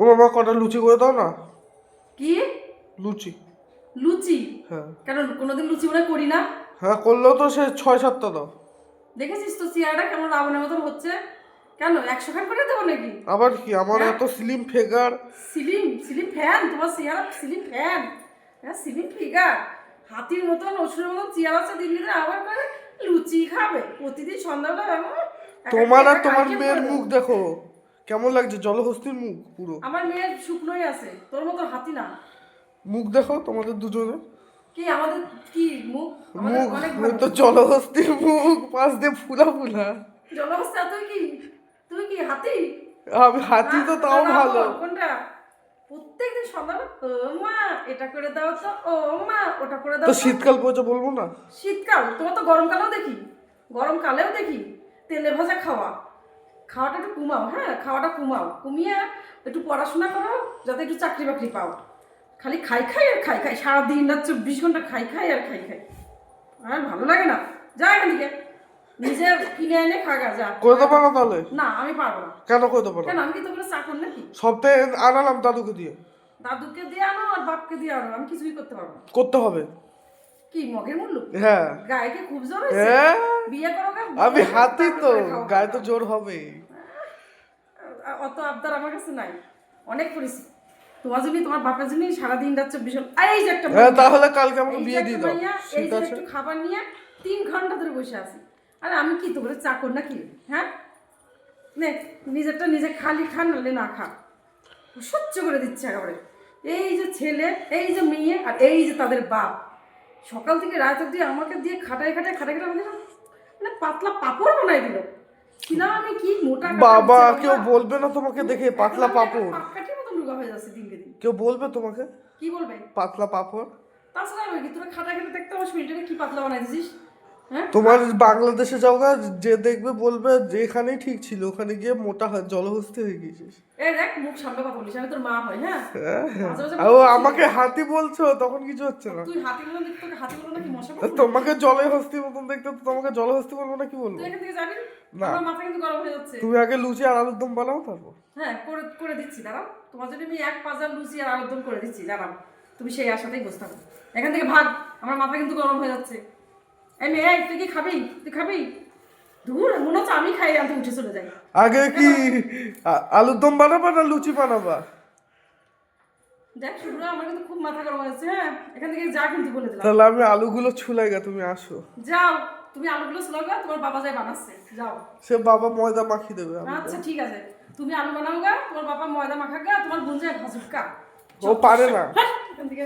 ও মামা কটা লুচি করে দাও না। কি? লুচি। লুচি? হ্যাঁ। কেন কোনোদিন লুচি মনে করি না? হ্যাঁ করলেও তো সে ছয় সাতটা দাও। দেখেছিস তো চেয়ারটা কেমন রাবণের মতন হচ্ছে? কেন একশো খান করে দেবো নাকি? আবার কি আমার এত slim figure slim slim fan তোমার চেয়ার সিলিম ফ্যান হ্যাঁ সিলিম ফিগার হাতির মতন অসুরের মতন চেয়ার আছে দিন আবার করে লুচি খাবে। প্রতিদিন সন্ধ্যাবেলা তোমার আর তোমার মেয়ের মুখ দেখো। কেমন লাগছে? জলহস্তির মুখ পুরো। আমার মেয়ের শুকনোই আছে। তোর মতো হাতি না। মুখ দেখো তোমাদের দুজনে কি আমাদের কি মুখ? আমাদের মুখ তো জলহস্তির মুখ পাশ দিয়ে ফুলা ফুলা। জলহস্তা তুই কি? তুই কি হাতি? আমি হাতি তো তাও ভালো। কোনটা? প্রত্যেকদিন সন্ধ্যাবেলা ও মা এটা করে দাও তো ও মা ওটা করে দাও তো তো। শীতকাল পর্যন্ত বলব না? শীতকাল? তোমার তো গরমকালেও দেখি। গরমকালেও দেখি। তেলে ভাজা খাওয়া। খাওয়াটা একটু কমাও হ্যাঁ খাওয়াটা কমাও। কমিয়ে একটু পড়াশোনা করো যাতে একটু চাকরি বাকরি পাও। খালি খাই খাই আর খাই খাই সারাদিন রাত চব্বিশ ঘণ্টা খাই খাই আর খাই খাই। আর ভালো লাগে না। যা এখান থেকে। নিজে কিনে এনে খাগা যা। করে দেবো না তাহলে? না আমি পারব না। কেন করে দেবো কেন আমি কি তোকে চাকর নাকি? সপ্তাহে আনালাম দাদুকে দিয়ে। দাদুকে দিয়ে আনো আর বাপকে দিয়ে আনো আমি কিছুই করতে পারব না। করতে হবে। কি মগের মূল্য হ্যাঁ। গায়ে কি খুব জোর হ্যাঁ। বিয়ে করো আমি হাতি তো গায়ে তো জোর হবে। অত আবদার আমার কাছে নাই। অনেক করেছি। তোমার জন্যই তোমার বাপের জন্যই সারাদিন ঘণ্টা এই যে একটা হ্যাঁ তাহলে কালকে আমাকে বিয়ে দিয়ে দাও। এই যে একটু খাবার নিয়ে তিন ঘণ্টা ধরে বসে আছি। আরে আমি কি তোকে চাকর নাকি? হ্যাঁ? নে নিজেরটা নিজে খালি খান নাহলে না খা। সহ্য করে দিচ্ছে একেবারে। এই যে ছেলে এই যে মেয়ে আর এই যে তাদের বাপ। সকাল থেকে রাত অব্দি আমাকে দিয়ে খাটায় খাটায় খাটায় খাটায় মানে পাতলা পাপড় বানাই দিল। কি না আমি কি মোটা বাবা কেউ বলবে না তোমাকে দেখে পাতলা পাপড়। পাটকাঠির মতো লুগা হয়ে যাচ্ছে দিনকে দিন। কেউ বলবে তোমাকে? কি বলবে? পাতলা পাপড়? তাছাড়া কি তোরা খাটা খেতে দেখতে আমার শরীরটাকে কি পাতলা বানাই দিছিস? তোমার বাংলাদেশে যাও গা, যে দেখবে বলবে যে এখানেই ঠিক ছিল ওখানে গিয়ে মোটা হয় জলহস্তি হয়ে গেছিস এই দেখ মুখ সামনে কথা বলিস আমি তোর মা হই হ্যাঁ? ও আমাকে হাতি বলছো তখন কিছু হচ্ছে না। তুই দেখতে নাকি মশা তোমাকে জলহস্তি মতন দেখতে তো তোমাকে জলহস্তি বলব না কি বলব? তুই এখান থেকে যাবি? না। মাথা কিন্তু গরম হয়ে যাচ্ছে। তুমি আগে লুচি আর আলুর দম বানাও তারপর। হ্যাঁ করে করে দিচ্ছি দাঁড়াও। তোমার জন্য আমি এক পাজার লুচি আর আলুর করে দিচ্ছি তুমি সেই আশাতেই বসে থাকো। এখান থেকে ভাগ আমার মাথা কিন্তু গরম হয়ে যাচ্ছে। এই মেয়ে তুই কি খাবি? তুই খাবি? দূর মনে হচ্ছে আমি খাই আনতে উঠে চলে যাই। আগে কি আলুর দম বানাবা না লুচি বানাবা? দেখ শুভ্রা আমার কিন্তু খুব মাথা গরম হয়েছে হ্যাঁ? এখান থেকে যা কিন্তু বলে দিলাম। তাহলে আমি আলুগুলো ছুলাই গা তুমি আসো। যাও তুমি আলুগুলো স্লো গা তোমার বাবা যাই বানাচ্ছে। যাও। সে বাবা ময়দা মাখিয়ে দেবে আচ্ছা ঠিক আছে। তুমি আলু বানাও গা তোমার বাবা ময়দা মাখা গা তোমার বোন যায় ভাজুক গা। ও পারে না। হ্যাঁ, এখান থেকে।